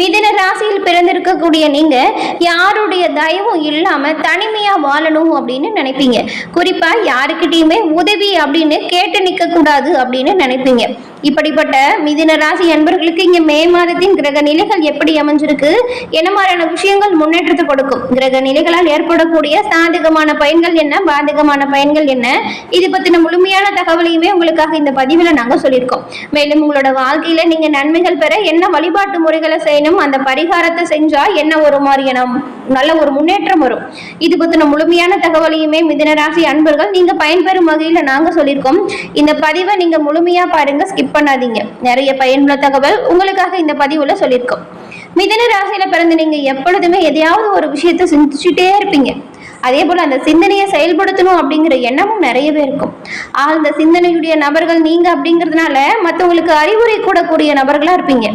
மிதன ராசியில் பிறந்திருக்கக்கூடிய நீங்க யாருடைய தயவும் இல்லாம தனிமையா வாழணும் அப்படின்னு நினைப்பீங்க. குறிப்பா யாருக்கிட்டையுமே உதவி அப்படின்னு கேட்டு நிக்க கூடாது அப்படின்னு நினைப்பீங்க. இப்படிப்பட்ட மிதின ராசி அன்பர்களுக்கு இங்க மே மாதத்தின் கிரக நிலைகள் எப்படி அமைஞ்சிருக்கு? என்ன மாதிரியான விஷயங்கள் முன்னேற்றத்தை கொடுக்கும்? கிரக நிலைகளால் ஏற்படக்கூடிய சாதகமான பயன்கள் என்ன? பாதகமான பயன்கள் என்ன? இது பத்தின முழுமையான தகவலையுமே உங்களுக்காக இந்த பதிவில் நாங்க சொல்லியிருக்கோம். மேலும் உங்களோட வாழ்க்கையில நீங்க நன்மைகள் பெற என்ன வழிபாட்டு முறைகளை செய்யணும்? அந்த பரிகாரத்தை செஞ்சா என்ன ஒரு மாதிரியான நல்ல ஒரு முன்னேற்றம் வரும்? இது பத்தின முழுமையான தகவலையுமே மிதினராசி அன்பர்கள் நீங்க பயன்பெறும் வகையில நாங்க சொல்லியிருக்கோம். இந்த பதிவை நீங்க முழுமையா பாருங்க ஸ்கிப் பண்ணாதீங்க. நிறைய பயனுள்ள தகவல் உங்களுக்காக இந்த பதிவுல சொல்லியிருக்கோம். மிதன ராசியில பிறந்து நீங்க எப்பொழுதுமே எதையாவது ஒரு விஷயத்தை சிந்திச்சுட்டே இருப்பீங்க. அதே போல அந்த சிந்தனையை செயல்படுத்தணும் அப்படிங்கிற எண்ணமும் நிறையவே இருக்கும். ஆழ்ந்த சிந்தனையுடைய நபர்கள் நீங்க அப்படிங்கிறதுனால மற்றவங்களுக்கு அறிவுரை கூடக்கூடிய நபர்களா இருப்பீங்க.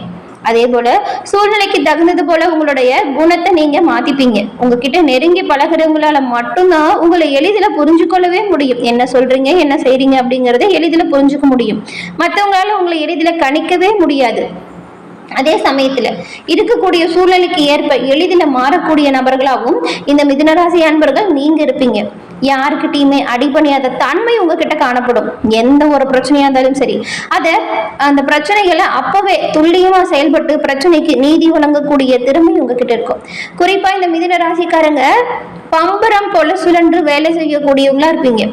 அதே போல சூழ்நிலைக்கு தகுந்தது போல உங்களுடைய குணத்தை நீங்க மாத்திப்பீங்க. உங்ககிட்ட நெருங்கி பழகுறவங்களால மட்டும்தான் உங்களை எளிதில் புரிஞ்சுக்கொள்ளவே முடியும். என்ன சொல்றீங்க என்ன செய்றீங்க அப்படிங்கறத எளிதில் புரிஞ்சுக்க முடியும். மற்றவங்களால உங்களை எளிதில் கணிக்கவே முடியாது. அதே சமயத்துல இருக்கக்கூடிய சூழ்நிலைக்கு ஏற்ப எளிதில் மாறக்கூடிய நபர்களாகவும் இந்த மிதுனராசி அன்பர்கள் நீங்க இருப்பீங்க. யாருக்கிட்டையுமே அடிபணியாத தன்மை உங்ககிட்ட காணப்படும். எந்த ஒரு பிரச்சனையா இருந்தாலும் சரி. அத அந்த பிரச்சனைகளை அப்பவே துல்லியமா செயல்பட்டு பிரச்சனைக்கு நீதி வழங்கக்கூடிய திறமை உங்ககிட்ட இருக்கும். குறிப்பா இந்த மிதுன ராசிக்காரங்க பம்பரம் போல சுழன்று வேலை செய்யக்கூடியவங்களா இருப்பீங்க.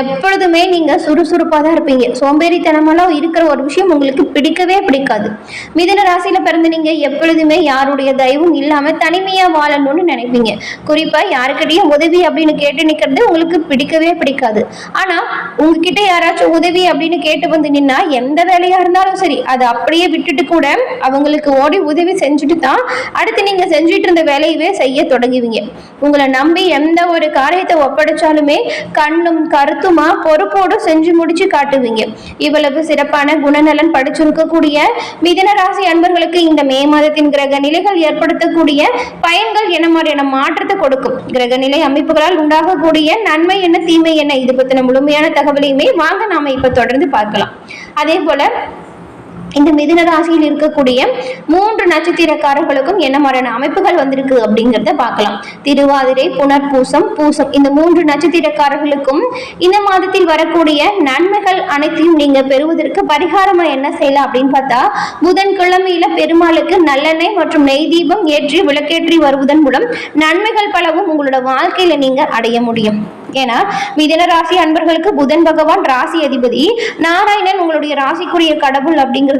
எப்பொழுதுமே நீங்க சுறுசுறுப்பா தான் இருப்பீங்க. சோம்பேறித்தனமெல்லாம் இருக்கிற ஒரு விஷயம் உங்களுக்கு பிடிக்கவே பிடிக்காது. மிதன ராசியில பிறந்து நீங்க எப்பொழுதுமே யாருடைய தயவும் இல்லாம தனிமையா வாழணும்னு நினைப்பீங்க. குறிப்பா யாருக்கிட்டையும் உதவி அப்படின்னு கேட்டு நிக்கிறது உங்களுக்கு பிடிக்கவே பிடிக்காது. ஆனா உங்ககிட்ட யாராச்சும் உதவி அப்படின்னு கேட்டு வந்து நின்னா எந்த வேலையா இருந்தாலும் சரி அதை அப்படியே விட்டுட்டு கூட அவங்களுக்கு ஓடி உதவி செஞ்சுட்டு தான் அடுத்து நீங்க செஞ்சுட்டு இருந்த வேலையவே செய்ய தொடங்குவீங்க. உங்களை நம்பி எந்த ஒரு காரியத்தை ஒப்படைச்சாலுமே கண்ணும் கருத்துமா பொறுப்போடு செஞ்சு முடிச்சு காட்டுவீங்க. இவ்வளவு சிறப்பான குணநலன் படிச்சிருக்கக்கூடிய மிதன ராசி அன்பர்களுக்கு இந்த மே மாதத்தின் கிரக நிலைகள் ஏற்படுத்தக்கூடிய பயன்கள் என்ன மாதிரியான மாற்றத்தை கொடுக்கும். கிரக நிலை அமைப்புகளால் உண்டாகக்கூடிய நன்மை என்ன தீமை என்ன இது பத்தின முழுமையான தகவலையுமே வாங்க நாம இப்ப தொடர்ந்து பார்க்கலாம். அதே போல இந்த மிதுன ராசியில் இருக்கக்கூடிய மூன்று நட்சத்திரக்காரர்களுக்கும் என்ன மாதிரியான அமைப்புகள் வந்திருக்கு அப்படிங்கிறத பார்க்கலாம். திருவாதிரை புனர்பூசம் பூசம். இந்த மூன்று நட்சத்திரக்காரர்களுக்கும் இந்த மாதத்தில் வரக்கூடிய நன்மைகள் அனைத்தையும் நீங்க பெறுவதற்கு பரிகாரமா என்ன செய்யலாம் அப்படின்னு பார்த்தா புதன்கிழமையில பெருமாளுக்கு நல்லெண்ணெய் மற்றும் நெய் தீபம் ஏற்றி விளக்கேற்றி வருவதன் மூலம் நன்மைகள் பலவும் உங்களோட வாழ்க்கையில நீங்க அடைய முடியும். ஏன்னா மிதன ராசி அன்பர்களுக்கு புதன் பகவான் ராசி அதிபதி நாராயணன் உங்களுடைய ராசிக்குரிய கடவுள் அப்படிங்கிற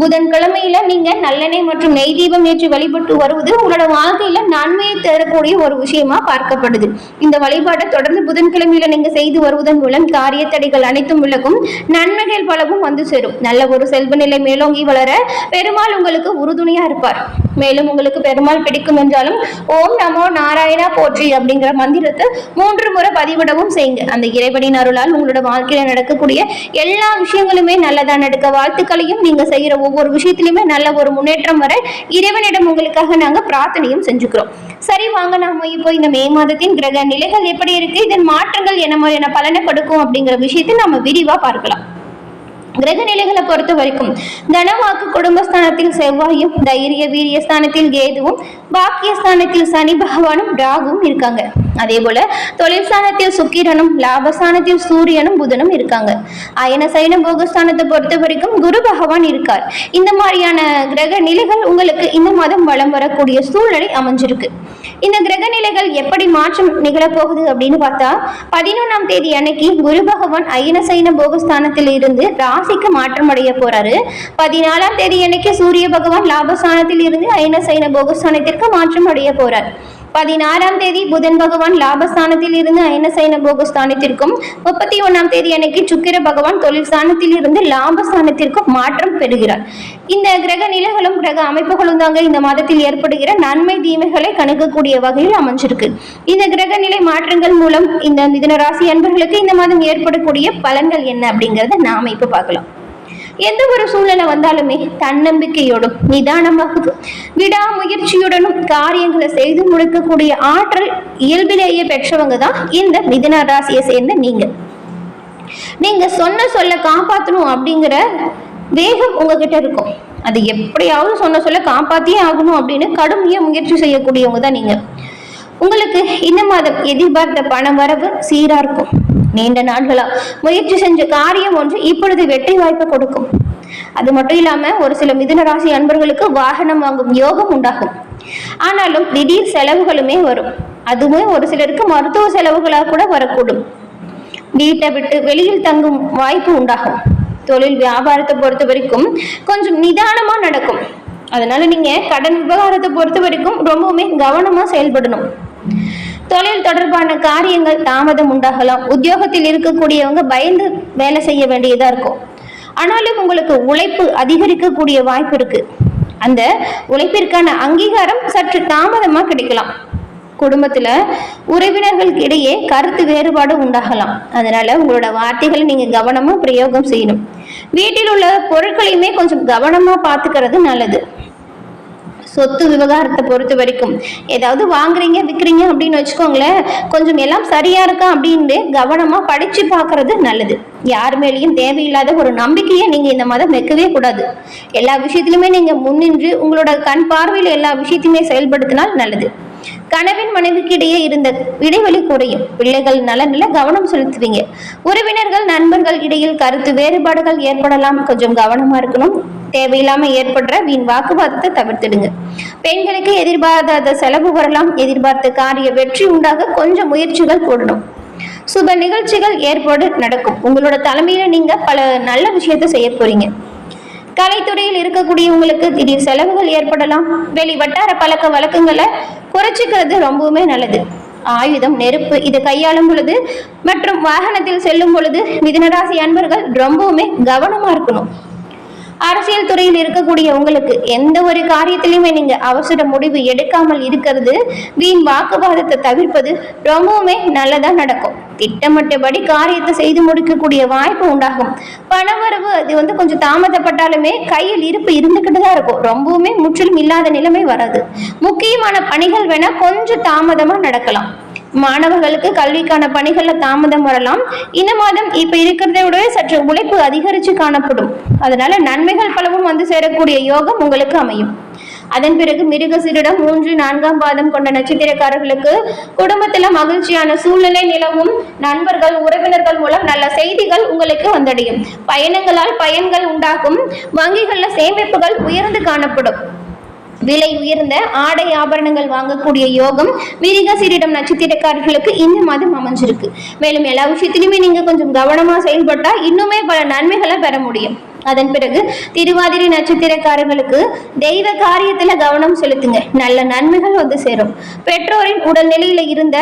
புதன் கிழமையில நீங்க நல்லெண்ணெய் மற்றும் நெய் தீபம் ஏற்றி வழிபட்டு வருவது உங்களோட வாழ்க்கையில நன்மையை தரக்கூடிய ஒரு விஷயமா பார்க்கப்படுது. இந்த வழிபாட்டை தொடர்ந்து புதன்கிழமையில நீங்க செய்து வருவதன் மூலம் காரிய தடைகள் அனைத்தும் விலகும் நன்மைகள் பலவும் வந்து சேரும். நல்ல ஒரு செல்வ நிலை மேலோங்கி வளர பெருமாள் உங்களுக்கு உறுதுணையா இருப்பார். மேலும் உங்களுக்கு பெருமாள் பிடிக்கும் என்றாலும் ஓம் நமோ நாராயணா போற்றி அப்படிங்கிற மந்திரத்தை மூன்று முறை பதிவிடவும் செய்யுங்க. அந்த இறைவனின் அருளால் உங்களோட வாழ்க்கையில நடக்கக்கூடிய எல்லா விஷயங்களுமே நல்லதா நடக்க வாழ்த்துக்களையும் நீங்க செய்யற ஒவ்வொரு விஷயத்திலுமே நல்ல ஒரு முன்னேற்றம் வர இறைவனிடம் உங்களுக்காக நாங்க பிரார்த்தனையும் செஞ்சுக்கிறோம். சரி வாங்க நாம இப்போ இந்த மே மாதத்தின் கிரக நிலைகள் எப்படி இருக்கு இதன் மாற்றங்கள் என்ன மாதிரியான பலனை கொடுக்கும் அப்படிங்கிற விஷயத்தை நம்ம விரிவா பார்க்கலாம். கிரக நிலைகளை பொறுத்த வரைக்கும் தனவாக்கு குடும்பஸ்தானத்தில் செவ்வாயும் தைரிய வீரியஸ்தானத்தில் கேதுவும் பாக்கியஸ்தானத்தில் சனி பகவானும் ராகுவும் இருக்காங்க. அதே போல தொழில் ஸ்தானத்தில் சுக்கிரனும் லாபஸ்தானத்தில் சூரியனும் புதனும் இருக்காங்க. அயன சைன போகஸ்தானத்தை பொறுத்த வரைக்கும் குரு பகவான் இருக்கார். இந்த மாதிரியான கிரக நிலைகள் உங்களுக்கு இந்த மாதம் வளம் வரக்கூடிய சூழ்நிலை அமைஞ்சிருக்கு. இந்த கிரக நிலைகள் எப்படி மாற்றம் நிகழப்போகுது அப்படின்னு பார்த்தா பதினொன்றாம் தேதி அன்னைக்கு குரு பகவான் அயனசைன போகஸ்தானத்தில் இருந்து ராசிக்கு மாற்றம் அடைய போறாரு. பதினாலாம் தேதி அன்னைக்கு சூரிய பகவான் லாபஸ்தானத்தில் இருந்து அயனசைன போகஸ்தானத்திற்கு மாற்றம் அடைய போறார். பதினாறாம் தேதி புதன் பகவான் லாபஸ்தானத்தில் இருந்து அயனசைன போகஸ்தானத்திற்கும் முப்பத்தி ஒன்னாம் தேதி அன்னைக்கு சுக்கிர பகவான் தொழில் ஸ்தானத்தில் இருந்து லாபஸ்தானத்திற்கும் மாற்றம் பெறுகிறார். இந்த கிரக நிலைகளும் கிரக அமைப்புகளும் தாங்க இந்த மாதத்தில் ஏற்படுகிற நன்மை தீமைகளை கணிக்கக்கூடிய வகையில் அமைஞ்சிருக்கு. இந்த கிரக நிலை மாற்றங்கள் மூலம் இந்த மிதன ராசி அன்பர்களுக்கு இந்த மாதம் ஏற்படக்கூடிய பலன்கள் என்ன அப்படிங்கறத நாம இப்ப பார்க்கலாம். எந்த ஒரு சூழ்நிலை வந்தாலுமே தன்னம்பிக்கையோடும் நிதானமாகவும் விடாமுயற்சியுடனும் காரியங்களை செய்து முடிக்கக்கூடிய ஆற்றல் இயல்பிலேயே பெற்றவங்க தான் இந்த மிதன ராசியை சேர்ந்த நீங்க. நீங்க சொன்ன சொல்ல காப்பாற்றணும் அப்படிங்கிற வேகம் உங்ககிட்ட இருக்கும். அது எப்படியாவது சொன்ன சொல்ல காப்பாத்தியே ஆகணும் அப்படின்னு கடுமையா முயற்சி செய்யக்கூடியவங்க தான் நீங்க. உங்களுக்கு இந்த மாதம் எதிர்பார்த்த பண வரவு சீரா இருக்கும். நீண்ட நாட்களா முயற்சி செஞ்ச காரியம் ஒன்று இப்பொழுது வெற்றி வாய்ப்பை கொடுக்கும். அது மட்டும் இல்லாம ஒரு சில மிதுன ராசி அன்பர்களுக்கு வாகனம் வாங்கும் யோகம் உண்டாகும். ஆனாலும் திடீர் செலவுகளுமே வரும். அதுவுமே ஒரு சிலருக்கு மருத்துவ செலவுகளாக கூட வரக்கூடும். வீட்டை விட்டு வெளியில் தங்கும் வாய்ப்பு உண்டாகும். தொழில் வியாபாரத்தை பொறுத்த வரைக்கும் கொஞ்சம் நிதானமா நடக்கும். அதனால நீங்க கடன் விவகாரத்தை பொறுத்த வரைக்கும் ரொம்பவுமே கவனமா செயல்படணும். தொழில் தொடர்பான காரியங்கள் தாமதம் உண்டாகலாம். உத்தியோகத்தில் இருக்கக்கூடியவங்க பயந்து வேலை செய்ய வேண்டியதா இருக்கும். ஆனாலும் உங்களுக்கு உழைப்பு அதிகரிக்கக்கூடிய வாய்ப்பு இருக்கு. அந்த உழைப்பிற்கான அங்கீகாரம் சற்று தாமதமா கிடைக்கலாம். குடும்பத்துல உறவினர்களுக்கு இடையே கருத்து வேறுபாடு உண்டாகலாம். அதனால உங்களோட வார்த்தைகளை நீங்க கவனமா பிரயோகம் செய்யணும். வீட்டில் உள்ள பொருட்களையுமே கொஞ்சம் கவனமா பாத்துக்கிறது நல்லது. சொத்து விவகாரத்தை பொறுத்த வரைக்கும். ஏதாவது வாங்குறீங்க விற்கிறீங்க அப்படின்னு வச்சுக்கோங்களேன் கொஞ்சம் எல்லாம் சரியா இருக்கா அப்படின்னு கவனமா படிச்சு பார்க்கறது நல்லது. யார் மேலேயும் தேவையில்லாத ஒரு நம்பிக்கையை நீங்க இந்த மாதம் வைக்கவே கூடாது. எல்லா விஷயத்திலுமே நீங்க முன்னின்று உங்களோட கண் பார்வையில் எல்லா விஷயத்தையுமே செயல்படுத்தினால் நல்லது. கணவன் மனைவிக்கு இடையே இருந்த இடைவெளி குறையும். பிள்ளைகள் நலனில் கவனம் செலுத்துவீங்க. உறவினர்கள் நண்பர்கள் இடையில் கருத்து வேறுபாடுகள் ஏற்படலாம். கொஞ்சம் கவனமா இருக்கணும். தேவையில்லாம ஏற்படுற வீண் வாக்குவாதத்தை தவிர்த்திடுங்க. பெண்களுக்கு எதிர்பாராத செலவு வரலாம். எதிர்பார்த்த காரிய வெற்றி உண்டாக கொஞ்சம் முயற்சிகள் போடணும். சுப நிகழ்ச்சிகள் ஏற்பாடு நடக்கும். உங்களோட தலைமையில நீங்க பல நல்ல விஷயத்தை செய்ய போறீங்க. கலைத்துறையில் இருக்கக்கூடியவங்களுக்கு திடீர் செலவுகள் ஏற்படலாம். வெளி வட்டார பழக்க வழக்கங்களை குறைச்சிக்கிறது ரொம்பவுமே நல்லது. ஆயுதம் நெருப்பு இதை கையாளும் பொழுது மற்றும் வாகனத்தில் செல்லும் பொழுது மிதுனராசி அன்பர்கள் ரொம்பவுமே கவனமா இருக்கணும். அரசியல் துறையில் இருக்கக்கூடிய உங்களுக்கு எந்த ஒரு காரியத்திலையுமே நீங்க அவசர முடிவு எடுக்காமல் இருக்கிறது வீண் வாக்குவாதத்தை தவிர்ப்பது ரொம்பவுமே நல்லதா நடக்கும். திட்டமிட்டபடி காரியத்தை செய்து முடிக்கக்கூடிய வாய்ப்பு உண்டாகும். பணவரவு அது வந்து கொஞ்சம் தாமதப்பட்டாலுமே கையில் இருப்பு இருந்துகிட்டு தான் இருக்கும். ரொம்பவுமே முற்றிலும் இல்லாத நிலைமை வராது. முக்கியமான பணிகள் வேணா கொஞ்சம் தாமதமா நடக்கலாம். மாணவர்களுக்கு கல்விக்கான பணிகள்ல தாமதம் வரலாம். இந்த மாதம் இப்ப இருக்கிறதை விட சற்று உழைப்பு அதிகரிச்சு காணப்படும். அதனால நன்மைகள் பலவும் வந்து சேரக்கூடிய யோகம் உங்களுக்கு அமையும். அதன் பிறகு மிருகசீரிடம் மூன்று நான்காம் பாதம் கொண்ட நட்சத்திரக்காரர்களுக்கு குடும்பத்துல மகிழ்ச்சியான சூழ்நிலை நிலவும். நண்பர்கள் உறவினர்கள் மூலம் நல்ல செய்திகள் உங்களுக்கு வந்தடையும். பயணங்களால் பயன்கள் உண்டாகும். வங்கிகளில் சேமிப்புகள் உயர்ந்து காணப்படும். விலை உயர்ந்த ஆடை ஆபரணங்கள் வாங்கக்கூடிய யோகம் மிருகசீரிடம் நட்சத்திரக்காரர்களுக்கு இந்த மாதம் அமைஞ்சிருக்கு. மேலும் எல்லா விஷயத்திலுமே நீங்க கொஞ்சம் கவனமா செயல்பட்டா இன்னுமே பல நன்மைகளை பெற முடியும். அதன் பிறகு திருவாதிரை நட்சத்திரக்காரர்களுக்கு தெய்வ காரியத்துல கவனம் செலுத்துங்க. நல்ல நன்மைகள் வந்து சேரும். பெற்றோரின் உடல்நிலையில இருந்த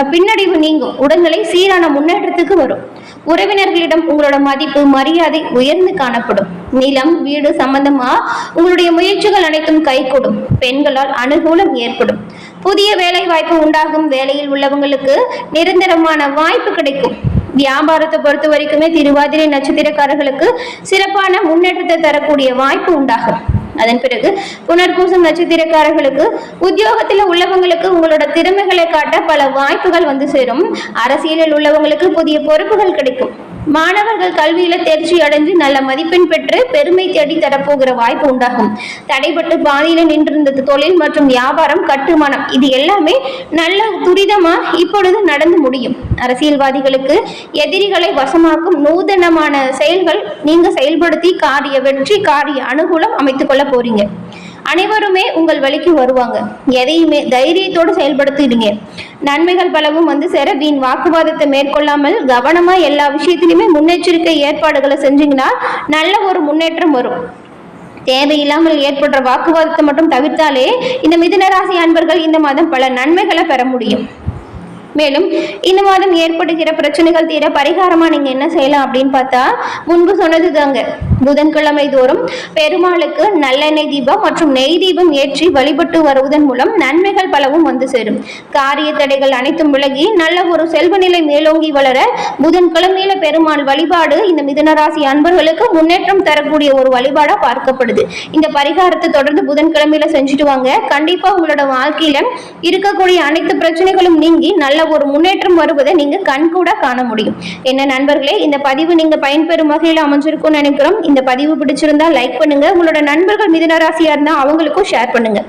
பின்னடைவு நீங்கும். உடல்நிலை சீரான முன்னேற்றத்துக்கு வரும். உறவினர்களிடம் உங்களோட மதிப்பு மரியாதை உயர்ந்து காணப்படும். நிலம் வீடு சம்பந்தமா உங்களுடைய முயற்சிகள் அனைத்தும் கைகூடும். பெண்களால் அனுகூலம் ஏற்படும். புதிய வேலை வாய்ப்பு உண்டாகும். வேலையில் உள்ளவங்களுக்கு நிரந்தரமான வாய்ப்பு கிடைக்கும். வியாபாரத்தை பொறுத்த வரைக்குமே திருவாதிரை நட்சத்திரக்காரர்களுக்கு சிறப்பான முன்னேற்றத்தை தரக்கூடிய வாய்ப்பு உண்டாகும். அதன் பிறகு புனர்பூசம் நட்சத்திரக்காரர்களுக்கு உத்தியோகத்தில் உள்ளவங்களுக்கு உங்களோட திறமைகளை காட்ட பல வாய்ப்புகள் வந்து சேரும். அரசியலில் உள்ளவங்களுக்கு புதிய பொறுப்புகள் கிடைக்கும். மாணவர்கள் கல்வியில தேர்ச்சி அடைஞ்சு நல்ல மதிப்பெண் பெற்று பெருமை தேடி தரப்போகிற வாய்ப்பு உண்டாகும். தடைபட்டு பாதியில நின்றிருந்த தொழில் மற்றும் வியாபாரம் கட்டுமானம். இது எல்லாமே நல்ல துரிதமா இப்பொழுது நடந்து முடியும். அரசியல்வாதிகளுக்கு எதிரிகளை வசமாக்கும் நூதனமான செயல்கள் நீங்க செயல்படுத்தி காரிய வெற்றி காரிய அனுகூலம் அமைத்துக் கொள்ள போறீங்க. அனைவருமே உங்கள் வழிக்கு வருவாங்க. எதையுமே தைரியத்தோடு செயல்படுத்திடுங்க. நன்மைகள் பலவும் வந்து சேர வீண் வாக்குவாதத்தை மேற்கொள்ளாமல் கவனமா எல்லா விஷயத்திலுமே முன்னெச்சரிக்கை ஏற்பாடுகளை செஞ்சீங்கன்னா நல்ல ஒரு முன்னேற்றம் வரும். தேவையில்லாமல் ஏற்படுற வாக்குவாதத்தை மட்டும் தவிர்த்தாலே இந்த மிதுனராசி அன்பர்கள் இந்த மாதம் பல நன்மைகளை பெற முடியும். மேலும் இந்த மாதம் ஏற்படுகிற பிரச்சனைகள் தீர பரிகாரமாக நீங்கள் என்ன செய்யலாம் அப்படின்னு பார்த்தா முன்பு சொன்னது தாங்க புதன்கிழமை தோறும் பெருமாளுக்கு நல்லெண்ணெய் தீபம் மற்றும் நெய் தீபம் ஏற்றி வழிபட்டு வருவதன் மூலம் நன்மைகள் பலவும் வந்து சேரும். காரிய தடைகள் அனைத்தும் விலகி நல்ல ஒரு செல்வ நிலை மேலோங்கி வளர புதன்கிழமையில பெருமாள் வழிபாடு இந்த மிதனராசி அன்பர்களுக்கு முன்னேற்றம் தரக்கூடிய ஒரு வழிபாடா பார்க்கப்படுது. இந்த பரிகாரத்தை தொடர்ந்து புதன்கிழமையில செஞ்சுட்டு வாங்க. கண்டிப்பா உங்களோட வாழ்க்கையில இருக்கக்கூடிய அனைத்து பிரச்சனைகளும் நீங்கி நல்ல ஒரு முன்னேற்றம் வருவதை நீங்க கண்கூட காண முடியும். என்ன நண்பர்களே இந்த பதிவு நீங்க பயன்பெறும் வகையில் அமைஞ்சிருக்கும்னு நினைக்கிறோம். இந்த பதிவு பிடிச்சிருந்தா லைக் பண்ணுங்க. உங்களோட நண்பர்கள் மிதன ராசியா இருந்தா அவங்களுக்கும் ஷேர் பண்ணுங்க.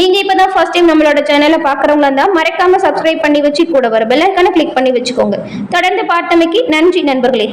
நீங்க இப்பதான் ஃபர்ஸ்ட் டைம் நம்மளோட சேனலை பாக்குறவங்களா இருந்தா மறக்காம சப்ஸ்கிரைப் பண்ணி வச்சு கூட வர பெல் ஐக்கான கிளிக் பண்ணி வச்சுக்கோங்க. தொடர்ந்து பார்த்தமைக்கு நன்றி நண்பர்களே.